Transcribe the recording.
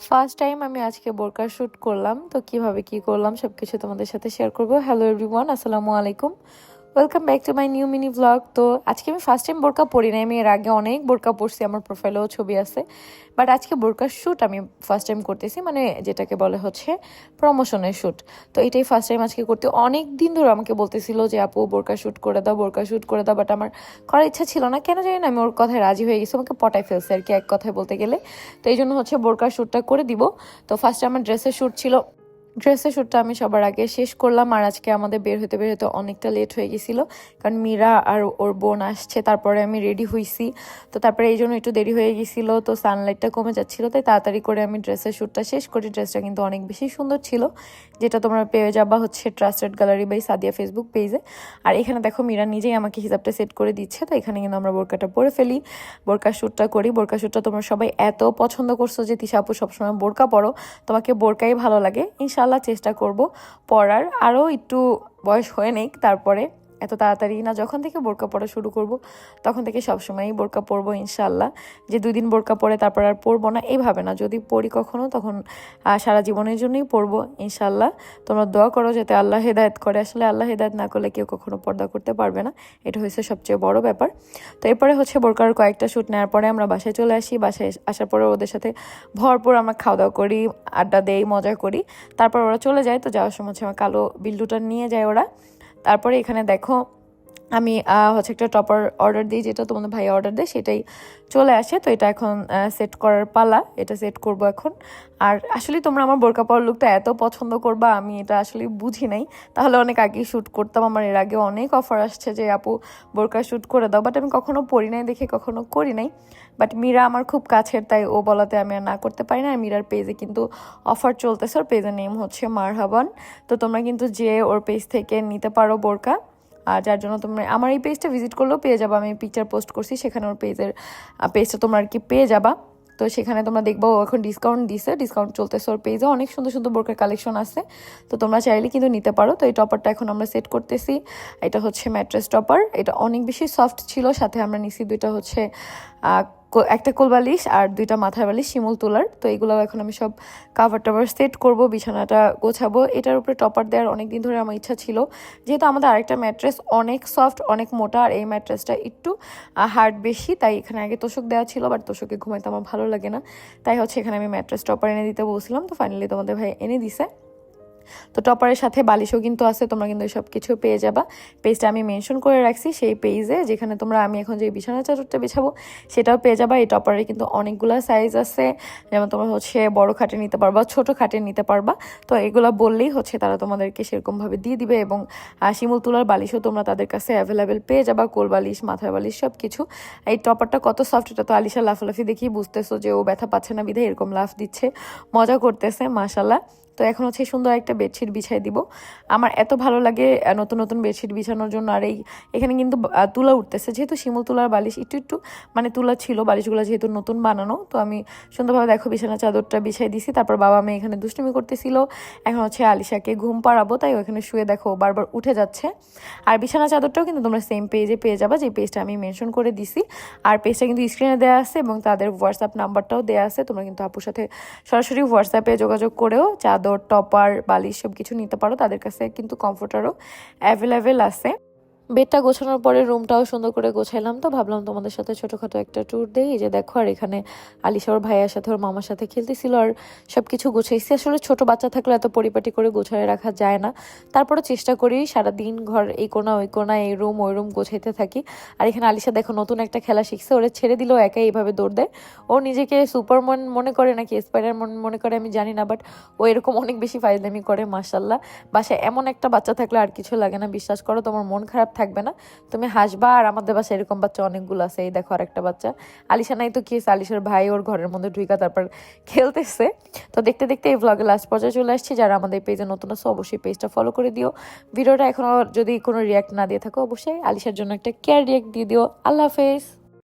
First time আমি আজকে বোরকার শ্যুট করলাম, তো কীভাবে কি করলাম সবকিছু তোমাদের সাথে শেয়ার করব। হ্যালো এভরিওয়ান আসসালামু আলাইকুম। Welcome back to my new mini blog তো আজকে আমি ফার্স্ট টাইম বোরকা পরি নাই, আমি এর আগে অনেক বোরকা পরছি, আমার প্রোফাইলেও ছবি আছে। বাট আজকে বোরকার শ্যুট আমি ফার্স্ট টাইম করতেছি মানে যেটাকে বলে হচ্ছে প্রমোশনের শ্যুট তো এটাই ফার্স্ট টাইম আজকে করতে। অনেক দিন ধরে আমাকে বলতেছিল যে, আপু, বোরকা শ্যুট করে দাও, বোরকা শ্যুট করে দাও। বাট আমার করার ইচ্ছা ছিল না। কেন জানি না, আমি ওর কথায় রাজি হয়ে গেছি, আমাকে পটায় ফেলছে আর কি এক কথায় বলতে গেলে। তো এই জন্য হচ্ছে বোরকার শ্যুটটা করে দিব। তো ফার্স্টে আমার ড্রেসের শ্যুট ছিল। ড্রেসের শ্যুটটা আমি সবার আগে শেষ করলাম আর আজকে আমাদের বের হতে বের হতে অনেকটা লেট হয়ে গেছিল। কারণ মীরা আর ওর বোন আসছে, তারপরে আমি রেডি হইছি। তো তারপরে এই জন্য একটু দেরি হয়ে গেছিল, তো সানলাইটটা কমে যাচ্ছিল, তাই তাড়াতাড়ি করে আমি ড্রেসের শ্যুটটা শেষ করি। ড্রেসটা কিন্তু অনেক বেশি সুন্দর ছিল, যেটা তোমরা পেয়ে যাবা হচ্ছে trusted gallery by Sadia Facebook পেজে আর এখানে দেখো মীরা নিজেই আমাকে হিসাবটা সেট করে দিচ্ছে, তো এখানে কিন্তু আমরা বোরকাটা পরে ফেলি, বোরকা শ্যুটটা করি। বোরকা শ্যুটটা তোমরা সবাই এত পছন্দ করছ যে তিশা সবসময় বোরকা পরো, তোমাকে বোরকাই ভালো লাগে। ইনশাল্লাহ চেষ্টা করব পড়ার। আরও একটু বয়স হয়ে নেই তারপরে। এত তাড়াতাড়ি না যখন থেকে বোরকা পরা শুরু করব, তখন থেকে সবসময়ই বোরকা পরবো ইনশাল্লাহ যে দুই দিন বোরকা পরে তারপর আর পরবো না, এইভাবে না। যদি পড়ি কখনো, তখন সারা জীবনের জন্যই পরবো ইনশাল্লাহ তোমরা দোয়া করো যাতে আল্লাহ হেদায়ত করে। আসলে আল্লাহ হেদায়ত না করলে কেউ কখনো পর্দা করতে পারবে না। এটা হয়েছে সবচেয়ে বড় ব্যাপার। তো এরপরে হচ্ছে বোরকার কয়েকটা শ্যুট নেওয়ার পরে আমরা বাসায় চলে আসি। বাসায় আসার পরে ওদের সাথে ভরপুর আমরা খাওয়া দাওয়া করি, আড্ডা দেই, মজা করি। তারপর ওরা চলে যায়। তো যাওয়ার সময় হচ্ছে আমার কালো বিল্ডুটা নিয়ে যায় ওরা। তারপরে এখানে দেখো আমি হচ্ছে একটা টপার অর্ডার দিই, যেটা তোমাদের ভাই অর্ডার দেয়, সেটাই চলে আসে। তো এটা এখন সেট করার পালা, এটা সেট করব এখন। আর আসলে তোমরা আমার বোরকা পরার লুকটা এত পছন্দ করবা, আমি এটা আসলে বুঝি নাই। তাহলে অনেক আগে শ্যুট করতাম, আমার এর আগে অনেক অফার আসছে যে, আপু, বোরকা শ্যুট করে দাও। বাট আমি কখনো পরি নাই দেখে, কখনো করি নাই। বাট মীরা আমার খুব কাছের, তাই ও বলাতে আমি আর না করতে পারি না। আর মীরার পেজে কিন্তু অফার চলতেছে, ওর পেজের নেম হচ্ছে মারহাবান। তো তোমরা কিন্তু যে ওর পেজ থেকে নিতে পারো বোরকা আর যার জন্য তোমরা আমার এই পেজটা ভিজিট করলেও পেয়ে যাবা। আমি পিকচার পোস্ট করছি, সেখানে ওর পেজের পেজটা তোমরা আর কি পেয়ে যাবা। তো সেখানে তোমরা দেখব এখন ডিসকাউন্ট দিছে ডিসকাউন্ট চলতেছে ওর পেজে অনেক সুন্দর সুন্দর বোরকার কালেকশন আছে। তো তোমরা চাইলে কিন্তু নিতে পারো। তো এই টপারটা এখন আমরা সেট করতেছি। এটা হচ্ছে ম্যাট্রেস টপার এটা অনেক বেশি সফট ছিল, সাথে আমরা নিছি দুইটা হচ্ছে একটা কোল বালিশ আর দুইটা মাথার বালিশ, শিমুল তোলার। তো এগুলো এখন আমি সব কাভার টাভার সেট করব, বিছানাটা গোছাবো। এটার উপরে টপার দেওয়ার অনেক দিন ধরে আমার ইচ্ছা ছিল। যেহেতু আমাদের আরেকটা ম্যাট্রেস অনেক সফট অনেক মোটা, আর এই ম্যাট্রেসটা একটু হার্ড বেশি, তাই এখানে আগে তোষক দেওয়া ছিল বাট তোষকে ঘুমাইতে আমার ভালো লাগে না। তাই হচ্ছে এখানে আমি ম্যাট্রেস টপার এনে দিতে বলছিলাম। তো ফাইনালি তোমাদের ভাই এনে দিছে। তো টপারের সাথে বালিশও কিন্তু আছে, তোমরা কিন্তু সব কিছু পেয়ে যাবা। পেজটা আমি মেনশন করে রাখছি, সেই পেজে যেখানে তোমরা আমি এখন যে বিছানা চাদরটা বিছাবো, সেটাও পেয়ে যাবা। এই টপারের কিন্তু অনেকগুলো সাইজ আছে, যেমন তোমরা হচ্ছে বড় খাটে নিতে পারবা, ছোট খাটে নিতে পারবা। তো এগুলো বললেই হচ্ছে তারা তোমাদেরকে সেরকমভাবে দিয়ে দিবে এবং শিমুল তুলার বালিশও তোমরা তাদের কাছে অ্যাভেলেবেল পেয়ে যাবা, কোল বালিশ, মাথার বালিশ সব কিছু এই টপারটা কত সফট এটা তো আলিশা লাফালাফি দেখি বুঝতেছো যে ও ব্যথা পাচ্ছে না বিধে এরকম লাফ দিচ্ছে, মজা করতেছে মাশাল্লাহ তো এখন হচ্ছে সুন্দর একটা বেডশিট বিছাই দিব। আমার এত ভালো লাগে নতুন নতুন বেডশিট বিছানোর জন্য। আর এই, এখানে কিন্তু তুলা উঠতেছে। যেহেতু শিমুল তুলার বালিশ একটু একটু মানে তুলা ছিল, বালিশগুলো যেহেতু নতুন বানানো, তো আমি সুন্দরভাবে দেখো বিছানা চাদরটা বিছাই দিছি। তারপর বাবা মেয়ে এখানে দুষ্টুমি করতেছিল। এখন হচ্ছে আলিশাকে ঘুম পাড়াবো, তাই ওখানে শুয়ে দেখো বারবার উঠে যাচ্ছে। আর বিছানা চাদরটাও কিন্তু তোমরা সেম পেজে পেয়ে যাবা, যে পেজটা আমি মেনশন করে দিছি। আর পেজটা কিন্তু স্ক্রিনে দেওয়া আছে এবং তাদের হোয়াটসঅ্যাপ নাম্বারটাও দেওয়া আছে। তোমরা কিন্তু আপুর সাথে সরাসরি হোয়াটসঅ্যাপে যোগাযোগ করেও চাদর টপার বালিশ সব কিছু নিতে পারো। তাদের কাছে কিন্তু কমফোর্টারও অ্যাভেলেবেল আছে। বেডটা গোছানোর পরে রুমটাও সুন্দর করে গোছাইলাম তো। ভাবলাম তোমাদের সাথে ছোটোখাটো একটা ট্যুর দেই। যে দেখো, আর এখানে আলিশা ওর ভাইয়ের সাথে, ওর মামার সাথে খেলতেছিল আর সব কিছু গোছাইছি। আসলে ছোট বাচ্চা থাকলে এত পরিপাটি করে গোছায় রাখা যায় না। তারপরে চেষ্টা করি সারাদিন ঘর এই কোনা, ওই কোনা এই রুম ওই রুম গোছাইতে থাকি। আর এখানে আলিশা দেখো, নতুন একটা খেলা শিখছে। ওরা ছেড়ে দিলেও একাই এইভাবে দৌড় দেয়। ও নিজেকে সুপারম্যান মনে করে নাকি স্পাইডার মনে করে আমি জানি না বাট ও এরকম অনেক বেশি ফাইজলামি করে মার্শাল্লাহ বাসায় এমন একটা বাচ্চা থাকলে আর কিছু লাগে না, বিশ্বাস করো, তোমার মন খারাপ থাকবে না। তুমি হাসবা আর আমাদের বাসায় এরকম বাচ্চা অনেকগুলো আছে। এই দেখো আর একটা বাচ্চা। আলিশা নাই তো কি? আলিশার ভাই ওর ঘরের মধ্যে ঢুইকা তারপর খেলতেছে। তো দেখতে দেখতে এই ব্লগে লাস্ট পর্যায়ে চলে আসছি। যারা আমাদের পেজে নতুন আছে, অবশ্যই পেজটা ফলো করে দিও। ভিডিওটা এখনও যদি কোনো রিয়াক্ট না দিয়ে থাকো, অবশ্যই আলিশার জন্য একটা কেয়ার রিয়াক্ট দিয়ে দিও। আল্লাহ হাফেজ।